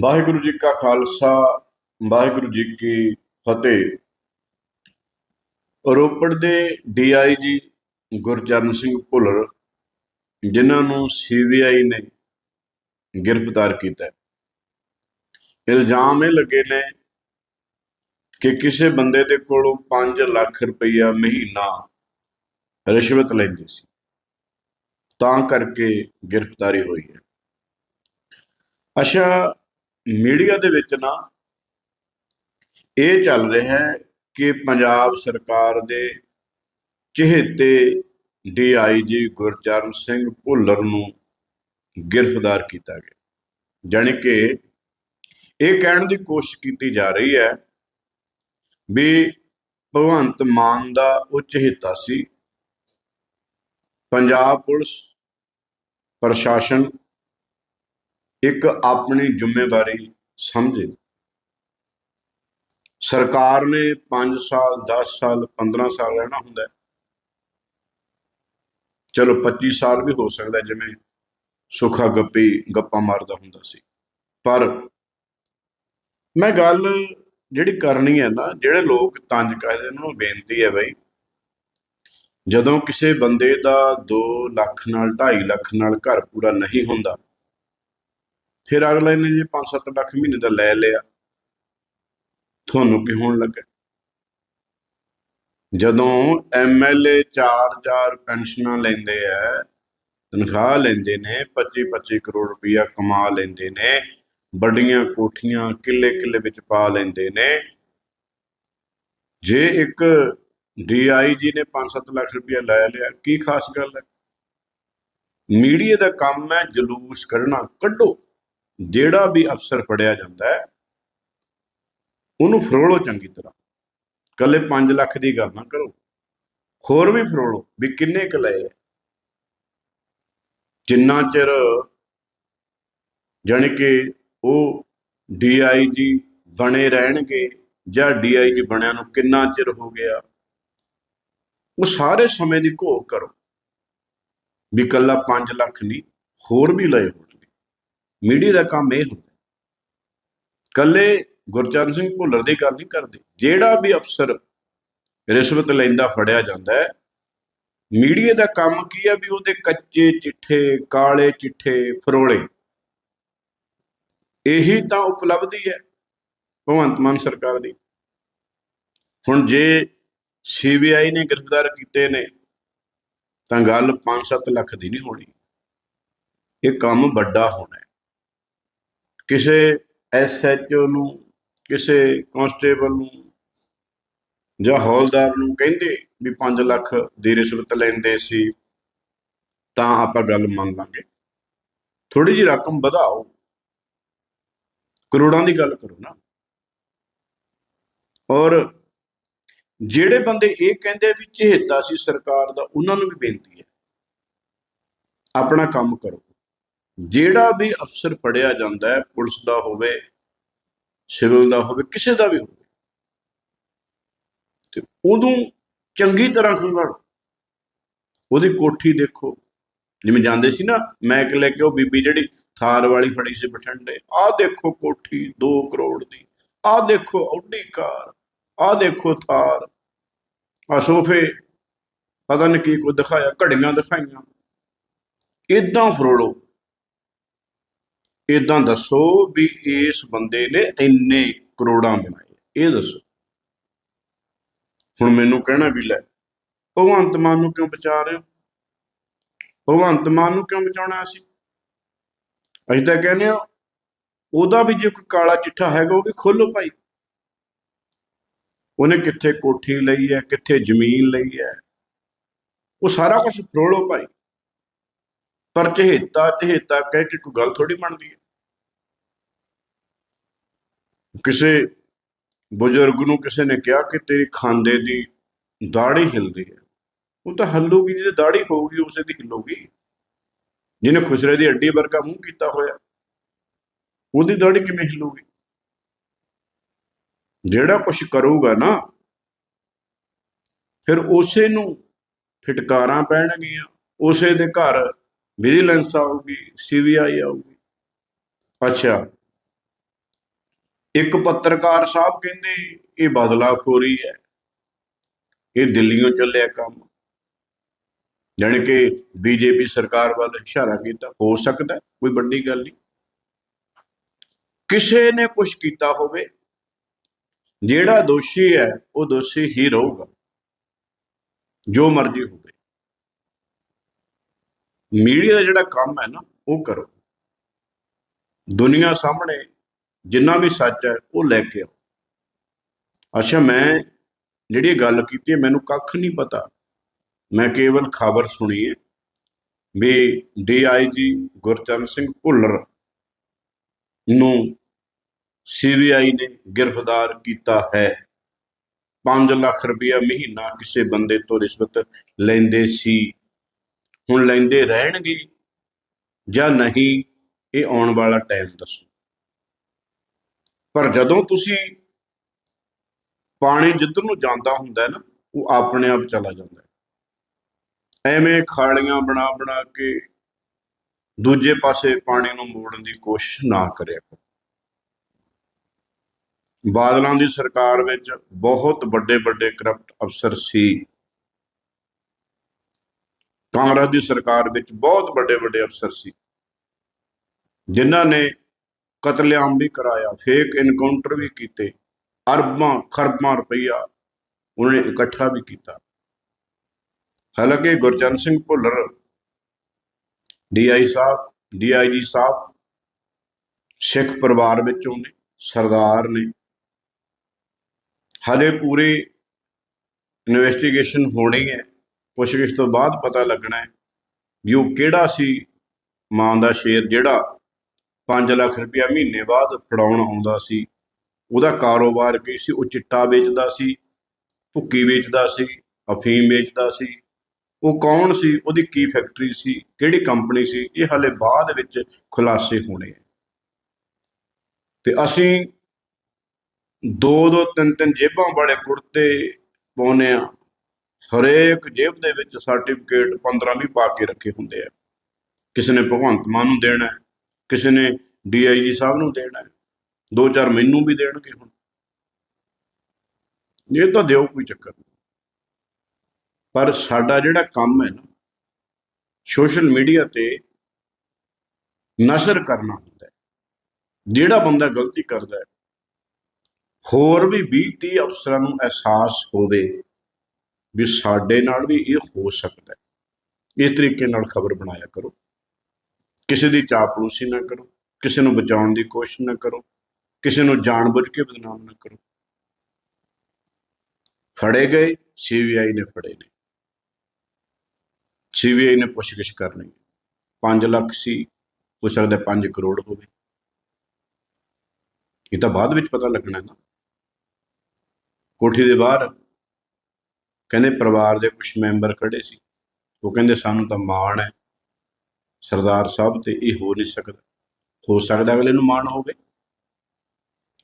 ਵਾਹਿਗੁਰੂ ਜੀ ਕਾ ਖਾਲਸਾ, ਵਾਹਿਗੁਰੂ ਜੀ ਕੀ ਫਤਿਹ। ਰੋਪੜ ਦੇ ਡੀਆਈਜੀ ਗੁਰਚਰਨ ਸਿੰਘ ਭੁੱਲਰ, ਜਿਨ੍ਹਾਂ ਨੂੰ ਸੀਬੀਆਈ ਨੇ ਗ੍ਰਿਫਤਾਰ ਕੀਤਾ ਇਲਜ਼ਾਮ ਇਹ ਲੱਗੇ ਨੇ ਕਿ ਕਿਸੇ ਬੰਦੇ ਦੇ ਕੋਲੋਂ 5 ਲੱਖ ਰੁਪਈਆ ਮਹੀਨਾ ਰਿਸ਼ਵਤ ਲੈਂਦੇ ਸੀ। ਤਾਂ ਕਰਕੇ ਗ੍ਰਿਫਤਾਰੀ ਹੋਈ ਹੈ। ਅੱਛਾ ਮੀਡੀਆ ਦੇ ਵਿੱਚ ਨਾ ਇਹ ਚੱਲ ਰਿਹਾ ਹੈ ਕਿ ਪੰਜਾਬ ਸਰਕਾਰ ਦੇ ਚਹੇਤੇ ਡੀਆਈਜੀ ਗੁਰਚਰਨ ਸਿੰਘ ਭੁੱਲਰ ਨੂੰ ਗ੍ਰਿਫਤਾਰ ਕੀਤਾ ਗਿਆ। ਜਾਣੀ ਕਿ ਇਹ ਕਹਿਣ ਦੀ ਕੋਸ਼ਿਸ਼ ਕੀਤੀ ਜਾ ਰਹੀ ਹੈ ਵੀ ਭਗਵੰਤ ਮਾਨ ਦਾ ਉਹ ਚਹੇਤਾ ਸੀ। ਪੰਜਾਬ ਪੁਲਿਸ, ਪ੍ਰਸ਼ਾਸਨ ਇੱਕ ਆਪਣੀ ਜ਼ਿੰਮੇਵਾਰੀ ਸਮਝੇ। ਸਰਕਾਰ ਨੇ 5 ਸਾਲ 10 ਸਾਲ 15 ਸਾਲ ਰਹਿਣਾ ਹੁੰਦਾ ਚਲੋ 25 ਸਾਲ ਵੀ ਹੋ ਸਕਦਾ ਜਿਵੇਂ ਸੁਖਾ ਗੱਪੀ, ਗੱਪਾਂ ਮਾਰਦਾ ਹੁੰਦਾ ਸੀ। ਪਰ ਮੈਂ ਗੱਲ ਜਿਹੜੀ ਕਰਨੀ ਹੈ ਨਾ, ਜਿਹੜੇ ਲੋਕ ਤੰਜ ਕਰਦੇ ਉਹਨਾਂ ਨੂੰ ਬੇਨਤੀ ਹੈ ਬਈ, ਜਦੋਂ ਕਿਸੇ ਬੰਦੇ ਦਾ 2 ਲੱਖ ਨਾਲ 2.5 ਲੱਖ ਨਾਲ ਘਰ ਪੂਰਾ ਨਹੀਂ ਹੁੰਦਾ ਫਿਰ ਅਗਲੇ ਨੇ ਜੇ 5-7 ਲੱਖ ਮਹੀਨੇ ਦਾ ਲੈ ਲਿਆ, ਤੁਹਾਨੂੰ ਕੀ ਹੋਣ ਲੱਗਾ ਜਦੋਂ ਐਮਐਲਏ 4-4 ਪੈਨਸ਼ਨਾਂ ਲੈਂਦੇ ਆ, ਤਨਖਾਹ ਲੈਂਦੇ ਨੇ 25-25 ਕਰੋੜ ਰੁਪਇਆ ਕਮਾ ਲੈਂਦੇ ਨੇ, ਵੱਡੀਆਂ ਕੋਠੀਆਂ ਕਿੱਲੇ-ਕਿੱਲੇ ਵਿੱਚ ਪਾ ਲੈਂਦੇ ਨੇ, ਜੇ ਇੱਕ ਡੀਆਈਜੀ ਨੇ 5-7 ਲੱਖ ਰੁਪਇਆ ਲੈ ਲਿਆ, ਕੀ ਖਾਸ ਗੱਲ ਹੈ? ਮੀਡੀਆ ਦਾ ਕੰਮ ਹੈ ਜਲੂਸ ਕੱਢਣਾ, ਕੱਢੋ। ਜਿਹੜਾ ਵੀ ਅਫਸਰ ਫੜਿਆ ਜਾਂਦਾ ਹੈ, ਉਹਨੂੰ ਫਰੋਲੋ ਚੰਗੀ ਤਰ੍ਹਾਂ। ਕੱਲੇ 5 ਲੱਖ ਦੀ ਗੱਲ ਨਾ ਕਰੋ। ਹੋਰ ਵੀ ਫਰੋਲੋ ਵੀ ਕਿੰਨੇ ਕੁ ਲਏ ਜਿੰਨਾ ਚਿਰ ਜਾਣੀ ਕਿ ਉਹ ਡੀਆਈਜੀ ਬਣੇ ਰਹਿਣਗੇ ਜਾਂ ਡੀਆਈਜੀ ਬਣਿਆ ਨੂੰ ਕਿੰਨਾ ਚਿਰ ਹੋ ਗਿਆ, ਉਹ ਸਾਰੇ ਸਮੇਂ ਦੀ ਘੋਖ ਕਰੋ। ਵੀ ਕੱਲਾ 5 ਲੱਖ ਨਹੀਂ, ਹੋਰ ਵੀ ਲਏ ਹੋਣ। ਮੀਡੀਆ ਦਾ ਕੰਮ ਇਹ ਹੁੰਦਾ। ਕੱਲੇ ਗੁਰਚਰਨ ਸਿੰਘ ਭੁੱਲਰ ਦੀ ਗੱਲ ਨਹੀਂ ਕਰਦੇ। ਜਿਹੜਾ ਵੀ ਅਫਸਰ ਰਿਸ਼ਵਤ ਲੈਂਦਾ, ਫੜਿਆ ਜਾਂਦਾ ਹੈ, ਮੀਡੀਆ ਦਾ ਕੰਮ ਕੀ ਹੈ ਵੀ ਉਹਦੇ ਕੱਚੇ ਚਿੱਠੇ, ਕਾਲੇ ਚਿੱਠੇ, ਫਰੋਲੇ। ਇਹੀ ਤਾਂ ਉਪਲਬਧੀ ਹੈ ਭਗਵੰਤ ਮਾਨ ਸਰਕਾਰ ਦੀ। ਹੁਣ ਜੇ ਸੀਬੀਆਈ ਨੇ ਗ੍ਰਿਫਤਾਰ ਕੀਤੇ ਨੇ, ਤਾਂ ਗੱਲ 5-7 ਲੱਖ ਦੀ ਨਹੀਂ ਹੋਣੀ। ਇਹ ਕੰਮ ਵੱਡਾ ਹੋਣਾ ਹੈ। ਕਿਸੇ ਐਸਐਚਓ ਨੂੰ, ਕਿਸੇ ਕਾਂਸਟੇਬਲ ਨੂੰ ਜਾਂ ਹੌਲਦਾਰ ਨੂੰ ਕਹਿੰਦੇ ਵੀ 5 ਲੱਖ ਦੀ ਰਿਸ਼ਵਤ ਲੈਂਦੇ ਸੀ, ਤਾਂ ਆਪਾਂ ਗੱਲ ਮੰਨ ਲਾਂਗੇ। ਥੋੜੀ ਜੀ ਰਕਮ ਵਧਾਓ। ਕਰੋੜਾਂ ਦੀ ਗੱਲ ਕਰੋ ਨਾ। ਔਰ ਜਿਹੜੇ ਬੰਦੇ ਇਹ ਕਹਿੰਦੇ ਵੀ ਚਹੇਤਾ ਸੀ ਸਰਕਾਰ ਦਾ, ਉਹਨਾਂ ਨੂੰ ਵੀ ਬੇਨਤੀ ਹੈ, ਆਪਣਾ ਕੰਮ ਕਰੋ। ਜਿਹੜਾ ਵੀ ਅਫਸਰ ਫੜਿਆ ਜਾਂਦਾ ਹੈ, ਪੁਲਿਸ ਦਾ ਹੋਵੇ, ਸਿਵਲ ਦਾ ਹੋਵੇ, ਕਿਸੇ ਦਾ ਵੀ ਹੋਵੇ। ਤੇ ਉਹਨੂੰ ਚੰਗੀ ਤਰ੍ਹਾਂ ਖੰਗਾਲੋ ਉਹਦੀ ਕੋਠੀ ਦੇਖੋ। ਜਿਵੇਂ ਜਾਂਦੇ ਸੀ ਨਾ ਮੈਕ ਲੈ ਕੇ ਉਹ ਬੀਬੀ ਜਿਹੜੀ ਥਾਰ ਵਾਲੀ ਫੜੀ ਸੀ ਬਠਿੰਡੇ, ਆਹ ਦੇਖੋ ਕੋਠੀ 2 ਕਰੋੜ ਦੀ, ਆਹ ਦੇਖੋ ਆਡੀ ਕਾਰ, ਆਹ ਦੇਖੋ ਥਾਰ। ਆ ਸੋਫੇ, ਪਤਾ ਨਹੀਂ ਕੀ ਕੁਝ ਦਿਖਾਇਆ, ਘੜੀਆਂ ਦਿਖਾਈਆਂ। ਇਦਾਂ ਫਰੋੜੋ। ਇਦਾਂ ਦੱਸੋ ਵੀ ਇਸ ਬੰਦੇ ਨੇ ਇੰਨੇ ਕਰੋੜਾਂ ਬਣਾਏ। ਇਹ ਦੱਸੋ। ਹੁਣ ਮੈਨੂੰ ਕਹਿਣਾ ਵੀ ਲੈ, ਭਗਵੰਤ ਮਾਨ ਨੂੰ ਕਿਉਂ ਬਚਾ ਰਹੇ ਹੋ? ਭਗਵੰਤ ਮਾਨ ਨੂੰ ਕਿਉਂ ਬਚਾਉਣਾ ਅਸੀਂ? ਅਸੀਂ ਤਾਂ ਕਹਿੰਦੇ ਆ ਉਹਦਾ ਵੀ ਜੇ ਕੋਈ ਕਾਲਾ ਚਿੱਠਾ ਹੈਗਾ, ਉਹ ਵੀ ਖੋਲੋ ਭਾਈ। ਉਹਨੇ ਕਿੱਥੇ ਕੋਠੀ ਲਈ ਹੈ, ਕਿੱਥੇ ਜ਼ਮੀਨ ਲਈ ਹੈ? ਉਹ ਸਾਰਾ ਕੁਝ ਫਰੋਲੋ ਭਾਈ। ਪਰ ਚਹੇਤਾ ਚਹੇਤਾ ਕਹਿ ਕੇ ਕੋਈ ਗੱਲ ਥੋੜੀ ਬਣਦੀ ਹੈ। ਕਿਸੇ ਬਜ਼ੁਰਗ ਨੂੰ ਕਿਸੇ ਨੇ ਕਿਹਾ ਕਿ ਤੇਰੀ ਖਾਂਦੇ ਦੀ ਦਾੜੀ ਹਿਲਦੀ ਹੈ। ਉਹ ਤਾਂ ਹੱਲੂਗੀ, ਜਿਹਦੀ ਦਾੜੀ ਹੋਊਗੀ ਉਸੇ ਦੀ ਹਿੱਲੂਗੀ। ਜਿਹਨੇ ਖੁਸਰੇ ਦੀ ਅੱਡੀ ਵਰਗਾ ਮੂੰਹ ਕੀਤਾ ਹੋਇਆ, ਉਹਦੀ ਦਾੜੀ ਕਿਵੇਂ ਹਿੱਲੂਗੀ? ਜਿਹੜਾ ਕੁਝ ਕਰੂਗਾ ਨਾ, ਫਿਰ ਉਸੇ ਨੂੰ ਫਟਕਾਰਾਂ ਪੈਣਗੀਆਂ, ਉਸੇ ਦੇ ਘਰ ਵਿਜੀਲੈਂਸ ਆਊਗੀ ਸੀਬੀਆਈ ਆਊਗੀ। ਅੱਛਾ। ਇੱਕ ਪੱਤਰਕਾਰ ਸਾਹਿਬ ਕਹਿੰਦੇ, ਇਹ ਬਦਲਾਖੋਰੀ ਹੈ। ਇਹ ਦਿੱਲੀੋਂ ਚੱਲਿਆ ਕੰਮ। ਜਾਣੀ ਕਿ ਬੀਜੇਪੀ ਸਰਕਾਰ ਵੱਲ ਇਸ਼ਾਰਾ ਕੀਤਾ। ਹੋ ਸਕਦਾ, ਕੋਈ ਵੱਡੀ ਗੱਲ ਨਹੀਂ। ਕਿਸੇ ਨੇ ਕੁਝ ਕੀਤਾ ਹੋਵੇ, ਜਿਹੜਾ ਦੋਸ਼ੀ ਹੈ, ਉਹ ਦੋਸ਼ੀ ਹੀ ਰਹੂਗਾ। ਜੋ ਮਰਜ਼ੀ ਹੋਵੇ। ਮੀਡੀਆ ਦਾ ਜਿਹੜਾ ਕੰਮ ਹੈ ਨਾ, ਉਹ ਕਰੋ। ਦੁਨੀਆ ਸਾਹਮਣੇ ਜਿੰਨਾ ਵੀ ਸੱਚ ਹੈ, ਉਹ ਲੈ ਕੇ ਆਓ। ਅੱਛਾ, ਮੈਂ ਜਿਹੜੀ ਗੱਲ ਕੀਤੀ ਮੈਨੂੰ ਕੱਖ ਨਹੀਂ ਪਤਾ। ਮੈਂ ਕੇਵਲ ਖਬਰ ਸੁਣੀ ਹੈ ਵੀ ਡੀਆਈਜੀ ਗੁਰਚਰਨ ਸਿੰਘ ਭੁੱਲਰ ਨੂੰ ਸੀਬੀਆਈ ਨੇ ਗ੍ਰਿਫਤਾਰ ਕੀਤਾ ਹੈ। 5 ਲੱਖ ਰੁਪਇਆ ਮਹੀਨਾ ਕਿਸੇ ਬੰਦੇ ਤੋਂ ਰਿਸ਼ਵਤ ਲੈਂਦੇ ਸੀ। ਹੁਣ ਲੈਂਦੇ ਰਹਿਣਗੇ ਜਾਂ ਨਹੀਂ, ਇਹ ਆਉਣ ਵਾਲਾ ਟਾਈਮ ਦੱਸੋ। ਪਰ ਜਦੋਂ ਤੁਸੀਂ ਪਾਣੀ ਜਿੱਧਰ ਨੂੰ ਜਾਂਦਾ ਹੁੰਦਾ ਨਾ, ਉਹ ਆਪਣੇ ਆਪ ਚਲਾ ਜਾਂਦਾ ਐਵੇਂ ਖਾਲੀਆਂ ਬਣਾ ਬਣਾ ਕੇ ਦੂਜੇ ਪਾਸੇ ਪਾਣੀ ਨੂੰ ਮੋੜਨ ਦੀ ਕੋਸ਼ਿਸ਼ ਨਾ ਕਰਿਆ ਕਰੋ। ਬਾਦਲਾਂ ਦੀ ਸਰਕਾਰ ਵਿੱਚ ਬਹੁਤ ਵੱਡੇ ਵੱਡੇ ਕਰਪਟ ਅਫਸਰ ਸੀ। ਕਾਂਗਰਸ ਦੀ ਸਰਕਾਰ ਵਿੱਚ ਬਹੁਤ ਵੱਡੇ ਵੱਡੇ ਅਫਸਰ ਸੀ। ਜਿਨ੍ਹਾਂ ਨੇ ਕਤਲੇਆਮ ਵੀ ਕਰਾਇਆ ਫੇਕ ਇਨਕਾਊਂਟਰ ਵੀ ਕੀਤੇ, ਅਰਬਾਂ, ਖਰਬਾਂ ਰੁਪਈਆ ਉਹਨਾਂ ਨੇ ਇਕੱਠਾ ਵੀ ਕੀਤਾ। ਹਾਲਾਂਕਿ ਗੁਰਚਰਨ ਸਿੰਘ ਭੁੱਲਰ ਡੀਆਈ ਸਾਹਿਬ ਡੀਆਈਜੀ ਸਾਹਿਬ, ਸਿੱਖ ਪਰਿਵਾਰ ਵਿੱਚੋਂ ਨੇ, ਸਰਦਾਰ ਨੇ ਹਲੇ ਪੂਰੀ ਇਨਵੈਸਟੀਗੇਸ਼ਨ ਹੋਣੀ ਹੈ। ਪੁੱਛਗਿੱਛ ਤੋਂ ਬਾਅਦ ਪਤਾ ਲੱਗਣਾ ਹੈ ਵੀ ਉਹ ਕਿਹੜਾ ਸੀ ਮਾਂ ਦਾ ਸ਼ੇਰ ਜਿਹੜਾ 5 ਲੱਖ ਰੁਪਇਆ ਮਹੀਨੇ ਬਾਅਦ ਫੜਾਉਣ ਆਉਂਦਾ ਸੀ। ਉਹਦਾ ਕਾਰੋਬਾਰ ਕੀ ਸੀ? ਉਹ ਚਿੱਟਾ ਵੇਚਦਾ ਸੀ, ਭੁੱਕੀ ਵੇਚਦਾ ਸੀ, ਅਫੀਮ ਵੇਚਦਾ ਸੀ। ਉਹ ਕੌਣ ਸੀ? ਉਹਦੀ ਕੀ ਫੈਕਟਰੀ ਸੀ? ਕਿਹੜੀ ਕੰਪਨੀ ਸੀ? ਇਹ ਹਲੇ ਬਾਅਦ ਵਿੱਚ ਖੁਲਾਸੇ ਹੋਣੇ ਆ ਤੇ ਅਸੀਂ ਦੋ ਦੋ ਤਿੰਨ ਤਿੰਨ ਜੇਬਾਂ ਵਾਲੇ ਕੁੜਤੇ ਪਾਉਨੇ ਆ ਹਰੇਕ ਜੇਬ ਦੇ ਵਿੱਚ ਸਰਟੀਫਿਕੇਟ 15 ਵੀ ਪਾ ਕੇ ਰੱਖੇ ਹੁੰਦੇ ਆ। ਕਿਸੇ ਨੇ ਭਗਵੰਤ ਮਾਨ ਨੂੰ ਦੇਣਾ ਕਿਸੇ ਨੇ ਡੀਆਈਜੀ ਸਾਹਿਬ ਨੂੰ ਦੇਣਾ ਦੋ ਚਾਰ ਮੈਨੂੰ ਵੀ ਦੇਣਗੇ ਹੁਣ। ਇਹ ਤਾਂ ਦਿਓ ਕੋਈ ਚੱਕਰ ਪਰ ਸਾਡਾ ਜਿਹੜਾ ਕੰਮ ਹੈ ਨਾ, ਸੋਸ਼ਲ ਮੀਡੀਆ ਤੇ ਨਸ਼ਰ ਕਰਨਾ ਹੁੰਦਾ ਹੈ। ਜਿਹੜਾ ਬੰਦਾ ਗਲਤੀ ਕਰਦਾ ਹੈ, ਹੋਰ ਵੀ 20 30 ਅਫਸਰਾਂ ਨੂੰ ਅਹਿਸਾਸ ਹੋਵੇ ਵੀ ਸਾਡੇ ਨਾਲ ਵੀ ਇਹ ਹੋ ਸਕਦਾ ਹੈ। ਇਸ ਤਰੀਕੇ ਨਾਲ ਖਬਰ ਬਣਾਇਆ ਕਰੋ। ਕਿਸੇ ਦੀ ਚਾਪਲੂਸੀ ਨਾ ਕਰੋ, ਕਿਸੇ ਨੂੰ ਬਚਾਉਣ ਦੀ ਕੋਸ਼ਿਸ਼ ਨਾ ਕਰੋ, ਕਿਸੇ ਨੂੰ ਜਾਣਬੁੱਝ ਕੇ ਬਦਨਾਮ ਨਾ ਕਰੋ। ਫੜੇ ਗਏ ਸੀਬੀਆਈ ਨੇ ਫੜੇ ਨੇ। ਸੀਬੀਆਈ ਨੇ ਪੁੱਛਗਿੱਛ ਕਰਨੀ 5 ਲੱਖ ਸੀ, ਹੋ ਸਕਦਾ 5 ਕਰੋੜ ਹੋਵੇ। ਇਹ ਤਾਂ ਬਾਅਦ ਵਿੱਚ ਪਤਾ ਲੱਗਣਾ ਹੈ ਨਾ। ਕੋਠੀ ਦੇ ਬਾਹਰ ਕਹਿੰਦੇ ਪਰਿਵਾਰ ਦੇ ਕੁਝ ਮੈਂਬਰ ਖੜੇ ਸੀ। ਉਹ ਕਹਿੰਦੇ, ਸਾਨੂੰ ਤਾਂ ਮਾਣ ਹੈ। ਸਰਦਾਰ ਸਾਹਿਬ, ਤੇ ਇਹ ਹੋ ਨਹੀਂ ਸਕਦਾ। ਹੋ ਸਕਦਾ ਅਗਲੇ ਨੂੰ ਮਾਣ ਹੋਵੇ।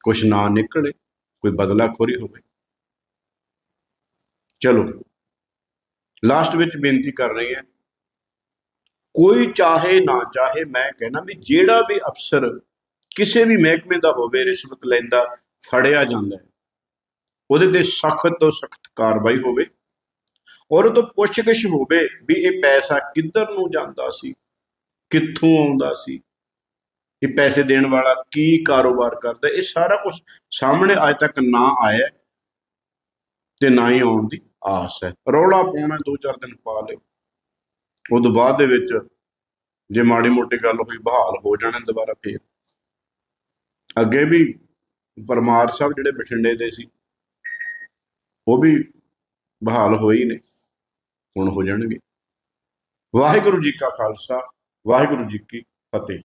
ਕੁਝ ਨਾ ਨਿਕਲੇ, ਕੋਈ ਬਦਲਾਖੋਰੀ ਹੋਵੇ। ਚਲੋ, ਲਾਸਟ ਵਿੱਚ ਬੇਨਤੀ ਕਰ ਰਹੀ ਹੈ। ਕੋਈ ਚਾਹੇ ਨਾ ਚਾਹੇ, ਮੈਂ ਕਹਿਣਾ ਵੀ ਜਿਹੜਾ ਵੀ ਅਫਸਰ ਕਿਸੇ ਵੀ ਮਹਿਕਮੇ ਦਾ ਹੋਵੇ, ਰਿਸ਼ਵਤ ਲੈਂਦਾ, ਫੜਿਆ ਜਾਂਦਾ ਹੈ, ਉਹਦੇ ਤੇ ਸਖਤ ਤੋਂ ਸਖਤ ਕਾਰਵਾਈ ਹੋਵੇ। ਔਰ ਉਦੋਂ ਤੋਂ ਪੁੱਛਗਿੱਛ ਹੋਵੇ ਵੀ ਇਹ ਪੈਸਾ ਕਿੱਧਰ ਨੂੰ ਜਾਂਦਾ ਸੀ? ਕਿੱਥੋਂ ਆਉਂਦਾ ਸੀ? ਇਹ ਪੈਸੇ ਦੇਣ ਵਾਲਾ ਕੀ ਕਾਰੋਬਾਰ ਕਰਦਾ? ਇਹ ਸਾਰਾ ਕੁਝ ਸਾਹਮਣੇ ਅੱਜ ਤੱਕ ਨਾ ਆਇਆ ਤੇ ਨਾ ਹੀ ਆਉਣ ਦੀ ਆਸ ਹੈ। ਰੌਲਾ ਪਾਉਣਾ ਦੋ ਚਾਰ ਦਿਨ ਪਾ ਲਿਓ। ਉਦੋਂ ਬਾਅਦ ਦੇ ਵਿੱਚ ਜੇ ਮਾੜੀ ਮੋਟੀ ਗੱਲ ਹੋਈ, ਬਹਾਲ ਹੋ ਜਾਣਾ ਦੁਬਾਰਾ ਫੇਰ। ਅੱਗੇ ਵੀ ਪਰਮਾਰ ਸਾਹਿਬ ਜਿਹੜੇ ਬਠਿੰਡੇ ਦੇ ਸੀ, ਉਹ ਵੀ ਬਹਾਲ ਹੋਈ ਨੇ। ਹੁਣ ਹੋ ਜਾਣਗੇ। ਵਾਹਿਗੁਰੂ ਜੀ ਕਾ ਖਾਲਸਾ ਵਾਹਿਗੁਰੂ ਜੀ ਕੀ ਫਤਿਹ।